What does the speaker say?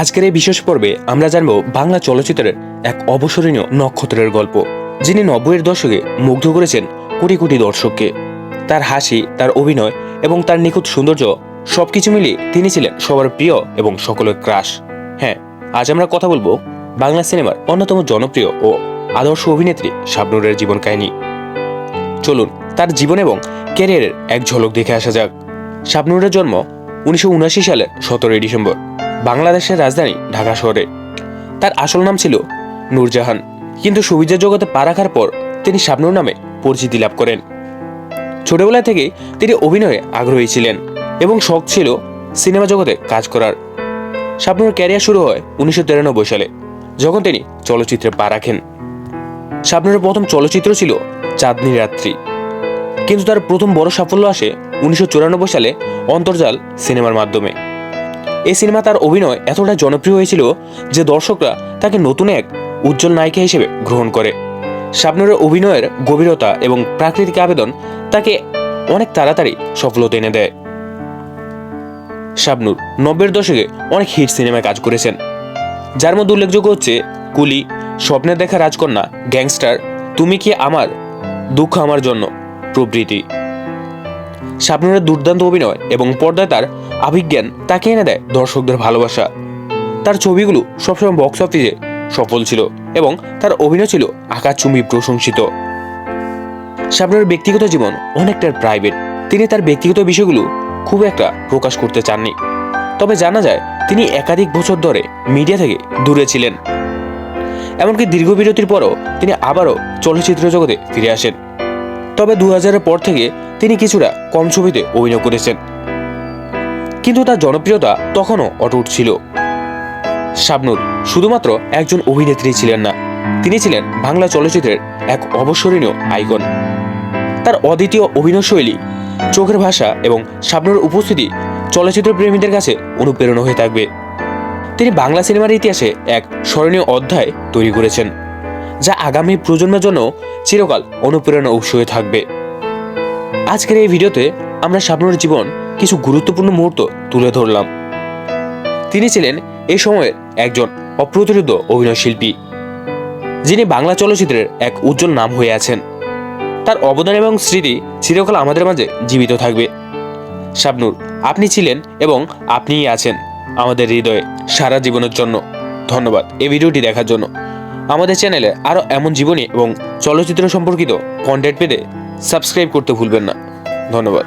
আজকের এই বিশেষ পর্বে আমরা জানব বাংলা চলচ্চিত্রের এক অবসরণীয় নক্ষত্রের গল্প, যিনি নব্বইয়ের দশকে মুগ্ধ করেছেন কোটি কোটি দর্শককে। তার হাসি, তার অভিনয় এবং তার নিখুঁত সৌন্দর্য সবকিছু মিলিয়ে তিনি ছিলেন সবার প্রিয় এবং সকলের ক্রাশ। হ্যাঁ আজ আমরা কথা বলব বাংলা সিনেমার অন্যতম জনপ্রিয় ও আদর্শ অভিনেত্রী শাবনুরের জীবন কাহিনী। চলুন, তার জীবন এবং ক্যারিয়ারের এক ঝলক দেখে আসা যাক। শাবনুরের জন্ম উনিশশো সালের সতেরোই ডিসেম্বর। বাংলাদেশের রাজধানী ঢাকা শহরে। তার আসল নাম ছিল নূরজাহান। কিন্তু সুবিধা জগতে পা রাখার পর তিনি শাবনুর নামে পরিচিতি লাভ করেন। ছোটবেলা থেকে তিনি অভিনয়ে আগ্রহী ছিলেন এবং শখ ছিল সিনেমা জগতে কাজ করার। শাবনুর ক্যারিয়ার শুরু হয় উনিশশো তিরানব্বই সালে, যখন তিনি চলচ্চিত্রে পা রাখেন। শাবনুরের প্রথম চলচ্চিত্র ছিল চাঁদনি রাত্রি। কিন্তু তার প্রথম বড় সাফল্য আসে উনিশশো চুরানব্বই সালে অন্তর্জাল সিনেমার মাধ্যমে। এই সিনেমা তার অভিনয় এতটা জনপ্রিয় হয়েছিল যে দর্শকরা তাকে নতুন এক উজ্জ্বল নায়িকা হিসেবে গ্রহণ করে। শাবনুরের অভিনয়ের গভীরতা এবং প্রাকৃতিক আবেদন তাকে অনেক তাড়াতাড়ি সফলতা এনে দেয়। শাবনুর নব্বের দশকে অনেক হিট সিনেমায় কাজ করেছেন। যার মধ্যে উল্লেখযোগ্য হচ্ছে কুলি স্বপ্নের দেখা রাজকন্যা, গ্যাংস্টার, তুমি কি আমার, দুঃখ আমার জন্য প্রভৃতি। শাবনুরের দুর্দান্ত অভিনয় এবং পর্দায় তার আভিজ্ঞান তাকে এনে দেয় দর্শকদের ভালোবাসা। তার ছবিগুলো সবসময় বক্স অফিসে সফল ছিল এবং তার অভিনয় ছিল আকাশচুম্বী প্রশংসিত। শাবনুরের ব্যক্তিগত জীবন অনেকটা প্রাইভেট তিনি তার ব্যক্তিগত বিষয়গুলো খুব একটা প্রকাশ করতে চাননি। তবে জানা যায়, তিনি একাধিক বছর ধরে মিডিয়া থেকে দূরে ছিলেন। এমনকি দীর্ঘ বিরতির পরও তিনি আবারও চলচ্চিত্র জগতে ফিরে আসেন। তবে দু হাজারের পর থেকে তিনি কিছুটা কম ছবিতে অভিনয় করেছেন। কিন্তু তার জনপ্রিয়তা তখনও অটুট ছিল। শাবনুর শুধুমাত্র একজন অভিনেত্রী ছিলেন না, তিনি ছিলেন বাংলা চলচ্চিত্রের এক অবসরণীয় আইকন। তার অদ্বিতীয় অভিনয় শৈলী চোখের ভাষা এবং শাবনুর উপস্থিতি চলচ্চিত্র প্রেমীদের কাছে অনুপ্রেরণা হয়ে থাকবে। তিনি বাংলা সিনেমার ইতিহাসে এক স্মরণীয় অধ্যায় তৈরি করেছেন, যা আগামী প্রজন্মের জন্য চিরকাল অনুপ্রেরণা উৎস হয়ে থাকবে। আজকের এই ভিডিওতে আমরা শাবনুর জীবন কিছু গুরুত্বপূর্ণ মুহূর্ত তুলে ধরলাম। তিনি ছিলেন এই সময়ের একজন অপ্রতিরোধ অভিনয় শিল্পী, যিনি বাংলা চলচ্চিত্রের এক উজ্জ্বল নাম হয়ে আছেন। তার অবদান এবং স্মৃতি চিরকাল আমাদের মাঝে জীবিত থাকবে। শাবনুর, আপনি ছিলেন এবং আপনিই আছেন আমাদের হৃদয়ে সারা জীবনের জন্য। ধন্যবাদ এই ভিডিওটি দেখার জন্য। আমাদের চ্যানেলে আরও এমন জীবনী এবং চলচ্চিত্র সম্পর্কিত কন্টেন্ট পেতে সাবস্ক্রাইব করতে ভুলবেন না। ধন্যবাদ।